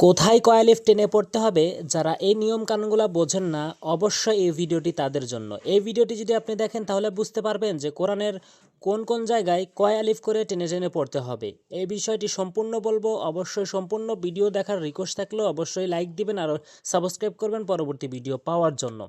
কোথায় কয়ালিফ টেনে পড়তে হবে, যারা এই নিয়ম কানুনগুলো বোঝেন না, অবশ্যই এই ভিডিওটি তাদের জন্য। এই ভিডিওটি যদি আপনি দেখেন, তাহলে বুঝতে পারবেন যে কোরআনের কোন কোন জায়গায় কয়ালিফ করে টেনে টেনে পড়তে হবে। এই বিষয়টি সম্পূর্ণ বলব, অবশ্যই সম্পূর্ণ ভিডিও দেখার রিকোয়েস্ট থাকলেও অবশ্যই লাইক দিবেন আর সাবস্ক্রাইব করবেন পরবর্তী ভিডিও পাওয়ার জন্য।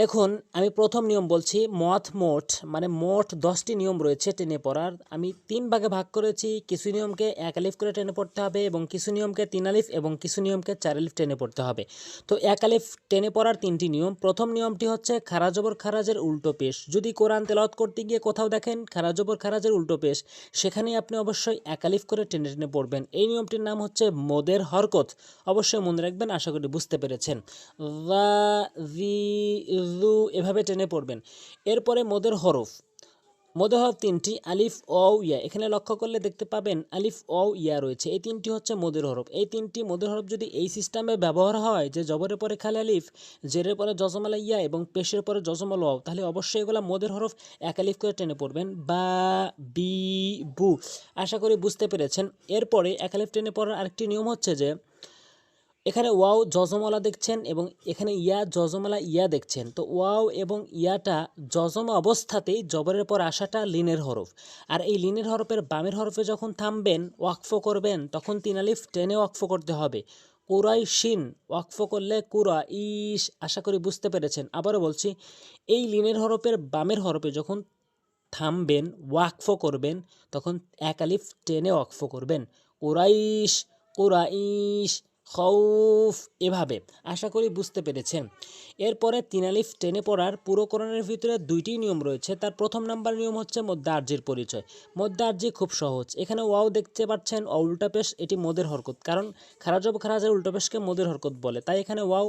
দেখুন, আমি প্রথম নিয়ম বলছি মথ মোট মানে মোট দশটি নিয়ম রয়েছে টেনে পড়ার। আমি তিন ভাগে ভাগ করেছি, কিছু নিয়মকে এক আলিফ করে টেনে পড়তে হবে এবং কিছু নিয়মকে তিন আলিফ এবং কিছু নিয়মকে চার আলিফ টেনে পড়তে হবে। তো এক আলিফ টেনে পড়ার তিনটি নিয়ম, প্রথম নিয়মটি হচ্ছে খারাজবর খারাজের উল্টো পেশ। যদি কোরআন তেলাওয়াত করতে গিয়ে কোথাও দেখেন খারাজবর খারাজের উল্টো পেশ সেখানে আপনি অবশ্যই এক আলিফ করে টেনে টেনে পড়বেন। এই নিয়মটির নাম হচ্ছে মোদের হরকত। অবশ্যই মনে রাখবেন, আশা করি বুঝতে পেরেছেন। জু এভাবে টেনে পড়বেন। এরপরে মোদের হরফ। মোদের হরফ তিনটি, আলিফ অ ইয়া। এখানে লক্ষ্য করলে দেখতে পাবেন আলিফ অ ইয়া রয়েছে। এই তিনটি হচ্ছে মোদের হরফ। এই তিনটি মোদের হরফ যদি এই সিস্টেমে ব্যবহার হয় যে জবরের পরে খালি আলিফ, জেরের পরে জজমালা ইয়া এবং পেশের পরে জজমাল অ তাহলে অবশ্যই এগুলো মোদের হরফ এক আলিফ করে টেনে পড়বেন। বা, বি, বু। আশা করি বুঝতে পেরেছেন। এরপরে এক আলিফ টেনে পড়ার আরেকটি নিয়ম হচ্ছে যে এখানে ওয়াও যজমলা দেখছেন এবং এখানে ইয়া যজমলা ইয়া দেখছেন। তো ওয়াও এবং ইয়াটা যজম অবস্থাতেই জবরের পর আসাটা লিনের হরফ। আর এই লিনের হরফের বামের হরফে যখন থামবেন, ওয়াকফ করবেন, তখন তিন আলিফ টেনে ওয়াকফ করতে হবে। কুরাই শিন ওয়াকফ করলে কুরা ইস আশা করি বুঝতে পেরেছেন। আবারও বলছি, এই লিনের হরফের বামের হরফে যখন থামবেন, ওয়াকফ করবেন, তখন এক আলিফ টেনে ওয়াকফ করবেন। কুরাইশ কুরাইশ খৌফ এভাবে। আশা করি বুঝতে পেরেছেন। এরপরে তিনালিফ টেনে পড়ার পুরোকরণের ভিতরে দুইটি নিয়ম রয়েছে। তার প্রথম নাম্বার নিয়ম হচ্ছে মধ্যার্জির পরিচয়। মধ্যার্জি খুব সহজ। এখানে ওয়াও দেখতে পাচ্ছেন ও উল্টাপেশ এটি মোদের হরকত। কারণ খারাজব খারাজের উল্টাপেশকে মোদের হরকত বলে। তাই এখানে ওয়াও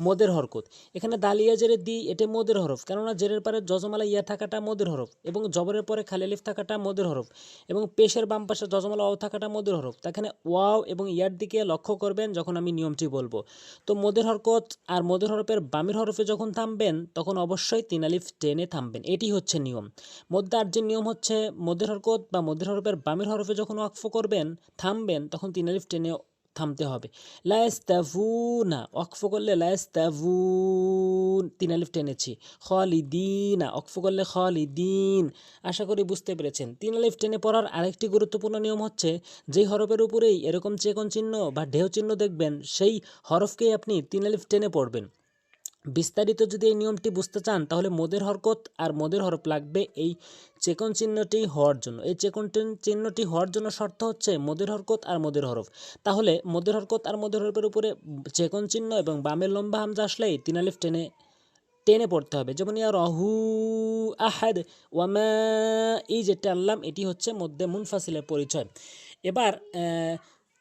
মোদের হরকত। এখানে দালিয়া জেরে দি এটি মোদের হরফ। কেননা জেরের পরে যজমালা ইয়া থাকাটা মোদের হরফ এবং জবরের পরে খালিলিফ থাকাটা মোদের হরফ এবং পেশের বাম পাশে যজমালা ওয়াও থাকাটা মদের হরফ। তা এখানে ওয়াও এবং ইয়ার দিকে লক্ষ্য করবেন যখন আমি নিয়মটি বলব। তো মোদের হরকত আর মোদের হরফের বামের হরফে যখন থামবেন, তখন অবশ্যই তিন আলিফ টেনে থামবেন। এটি হচ্ছে নিয়ম। মধ্যে আর যে নিয়ম হচ্ছে মদের হরকত বা মদের হরফের বামের হরফে যখন ওয়াকফ করবেন, থামবেন, তখন তিন আলিফ টেনে থামতে হবে। লায়াস্তাভুনা অক্ফ করলে লায়াস্তাভুন তিন আলিফ টেনেছি খলিদিনা অক্ফ করলে খলিদিন। আশা করি বুঝতে পেরেছেন। তিন আলিফ টেনে পড়ার আরেকটি গুরুত্বপূর্ণ নিয়ম হচ্ছে, যেই হরফের উপরেই এরকম চেকন চিহ্ন বা ঢেউ চিহ্ন দেখবেন, সেই হরফকেই আপনি তিন আলিফ টেনে পড়বেন। বিস্তারিত যদি এই নিয়মটি বুঝতে চান, তাহলে মোদের হরকত আর মোদের হরফ লাগবে এই চেকন চিহ্নটি হওয়ার জন্য। এই চেকন চিহ্নটি হওয়ার জন্য শর্ত হচ্ছে মোদের হরকত আর মোদের হরফ। তাহলে মোদের হরকত আর মোদের হরফের উপরে চেকন চিহ্ন এবং বামের লম্বা হামজা আসলেই তিন আলিফ টেনে টেনে পড়তে হবে। যেমন ইয়া রহু আহাদ ওয়ামা এই যে টানলাম এটি হচ্ছে মধ্যে মুনফাসিলের পরিচয়। এবার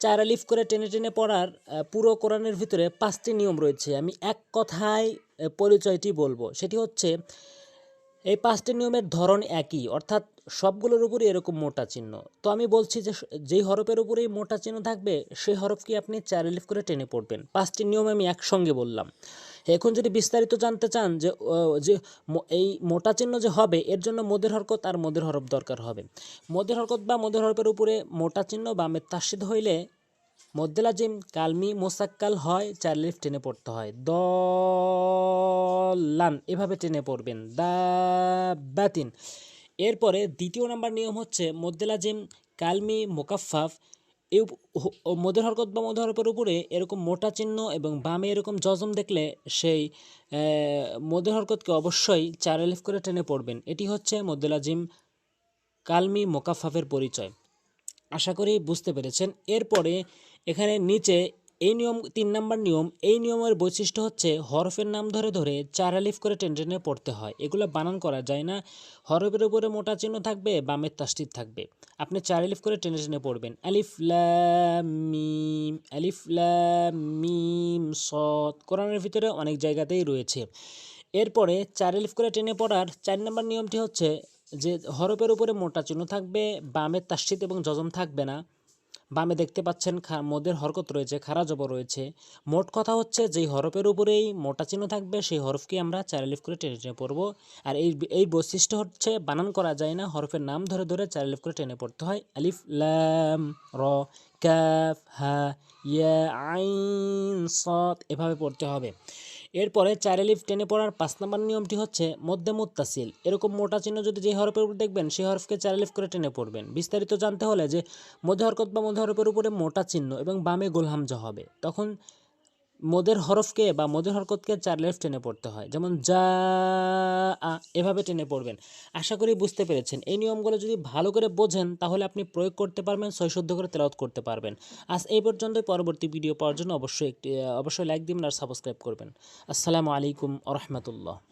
চার আলিফ করে টেনে টেনে পড়ার পুরো কোরআনের ভিতরে পাঁচটি নিয়ম রয়েছে। আমি এক কথায় পরিচয়টি বলব। সেটি হচ্ছে, এই পাঁচটি নিয়মের ধরন একই, অর্থাৎ সবগুলোর উপরই এরকম মোটা চিহ্ন। তো আমি বলছি যে, যেই হরফের উপরেই মোটা চিহ্ন থাকবে, সেই হরফকে আপনি চার আলিফ করে টেনে পড়বেন? পাঁচটি নিয়ম আমি একসঙ্গে বললাম। এখন যদি বিস্তারিত জানতে চান যে যে এই মোটা চিহ্ন যে হবে, এর জন্য মোদের হরকত আর মোদের হরফ দরকার হবে। মোদের হরকত বা মোদের হরফের উপরে মোটা চিহ্ন বা মেত্তাসিদ হইলে মদ্দেলাজিম কালমি মোসাক্কাল হয়, চার লিফ টেনে পড়তে হয়। দলান এভাবে টেনে পড়বেন। দা, বাতিন। এরপরে দ্বিতীয় নাম্বার নিয়ম হচ্ছে মদ্দেলাজিম কালমি মোকাফাফ এই মদের হরকত বা মদের হরফের উপরে এরকম মোটা চিহ্ন এবং বামে এরকম জজম দেখলে সেই মদের হরকতকে অবশ্যই চার লিফ করে টেনে পড়বেন। এটি হচ্ছে মদ্দেলাজিম কালমি মোকাফাফের পরিচয়। আশা করি বুঝতে পেরেছেন। এরপরে এখানে নিচে এই নিয়ম, তিন নাম্বার নিয়ম, এই নিয়মের বৈশিষ্ট্য হচ্ছে হরফের নাম ধরে ধরে চার আলিফ করে টেনে টেনে পড়তে হয়। এগুলো বানান করা যায় না। হরফের উপরে মোটা চিহ্ন থাকবে, বামের তাস্তির থাকবে। আপনি চার আলিফ করে টেনে টেনে পড়বেন। আলিফ, লাম, মিম, আলিফ মিম, সৎ কোরআনের ভিতরে অনেক জায়গাতেই রয়েছে। এরপরে চার আলিফ করে টেনে পড়ার চার নাম্বার নিয়মটি হচ্ছে যে হরফের উপরে মোটা চিহ্ন থাকবে, বামের তাস্তিত এবং জজম থাকবে না। বামে দেখতে পাচ্ছেন মদের হরকত রয়েছে, খারা জবর রয়েছে। মোট কথা হচ্ছে, যেই হরফের উপরেই মোটা চিহ্ন থাকবে, সেই হরফকে আমরা চার আলিফ করে টেনে টেনে পড়ব। আর এই এই বৈশিষ্ট্য হচ্ছে, বানান করা যায় না, হরফের নাম ধরে ধরে চারালিফ করে টেনে পড়তে হয়। আলিফ, লাম, র, কাফ, হা, ইয়া, আইন সৎ এভাবে পড়তে হবে। এরপরে চার লিফ টেনে পড়ার পাঁচ নম্বর নিয়মটি হচ্ছে মধ্যে মুত্তাসিল। এরকম মোটা চিহ্ন যদি যে হরফের উপর দেখবেন সেই হরফকে চার লিফ করে টেনে পড়বেন। বিস্তারিত জানতে হলে যে মধ্য হরকত বা মধ্য হরফের উপরে মোটা চিহ্ন এবং বামে গোলহামজা হবে। তখন মদের হরফকে বা মোদের হরকতকে চার লেফ টেনে পড়তে হয়। যেমন যা, আ, এভাবে টেনে পড়বেন। আশা করি বুঝতে পেরেছেন। এই নিয়মগুলো যদি ভালো করে বোঝেন, তাহলে আপনি প্রয়োগ করতে পারবেন ছয় শুদ্ধ করে তেলাওত করতে পারবেন। আজ এই পর্যন্ত পরবর্তী ভিডিও পাওয়ার জন্য অবশ্যই একটি, অবশ্যই লাইক দিবেন আর সাবস্ক্রাইব করবেন। আসসালামু আলাইকুম রহমতুল্লাহ।